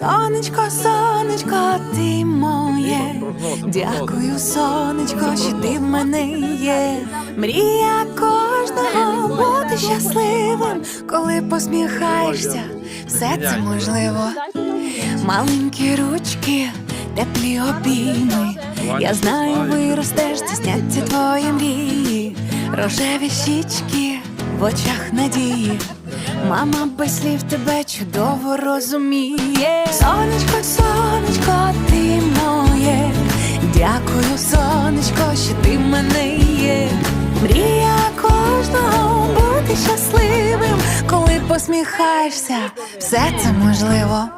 Сонечко, сонечко, ти моє. Дякую, сонечко, що ти в мене є. Мрія кожного бути щасливим, коли посміхаєшся, все це можливо. Маленькі ручки, теплі обійми. Я знаю, виростеш, це твої мрії, рожеві щічки в очах надії. Мама без слів тебе чудово розуміє. Сонечко, сонечко, ти моє. Дякую, сонечко, що ти в мене є. Мрія кожного бути щасливим, коли посміхаєшся, все це можливо.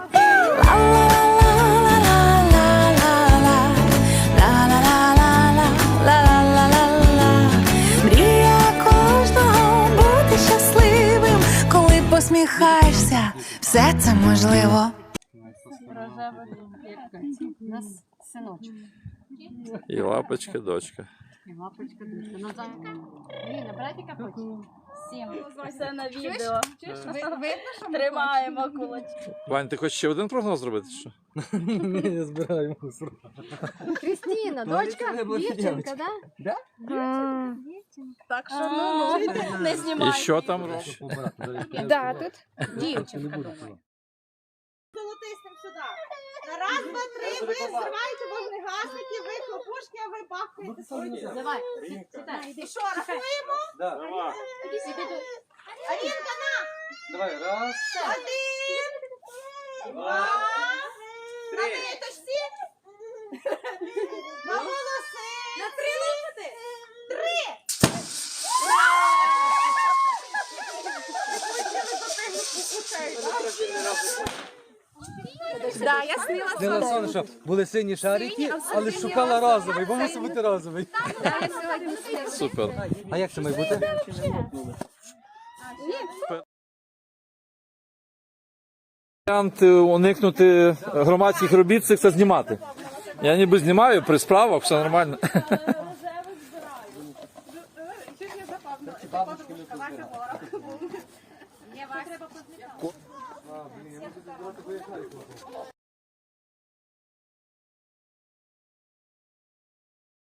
Посміхаєшся, все це можливо. Рожева. У нас синочок. І лапочка, дочка. І лапочка дочка. Назад. Ліна, братика хоче? Сім. Все на відео. Видно, що ми Тримаємо кулачки. Вань, ти хочеш ще один прогноз зробити? чи Що? Ні, я збираю мусор. Крістіна, Ну, дочка, дівчинка, да? Да? Так що ну, не І що там робиш? Да, тут дівчинка. Золотистим сюди. На раз, два, три, ви зриваєте вогнегасники, ви хлопушки, а ви бахаєте свої. Давай. І що, рахуємо? Алінка, на! Давай, раз. Один, два, на ниточці. На волоси. На три лопати. Три. Да, я сніла Дила сон, що були сині шарики, але шукала разовий, бо мусив бути сніла. Супер. А як це має бути? Варіант е, уникнути громадських робіт це знімати. Я ніби знімаю при справах, все нормально. блин, я могу просто выехать.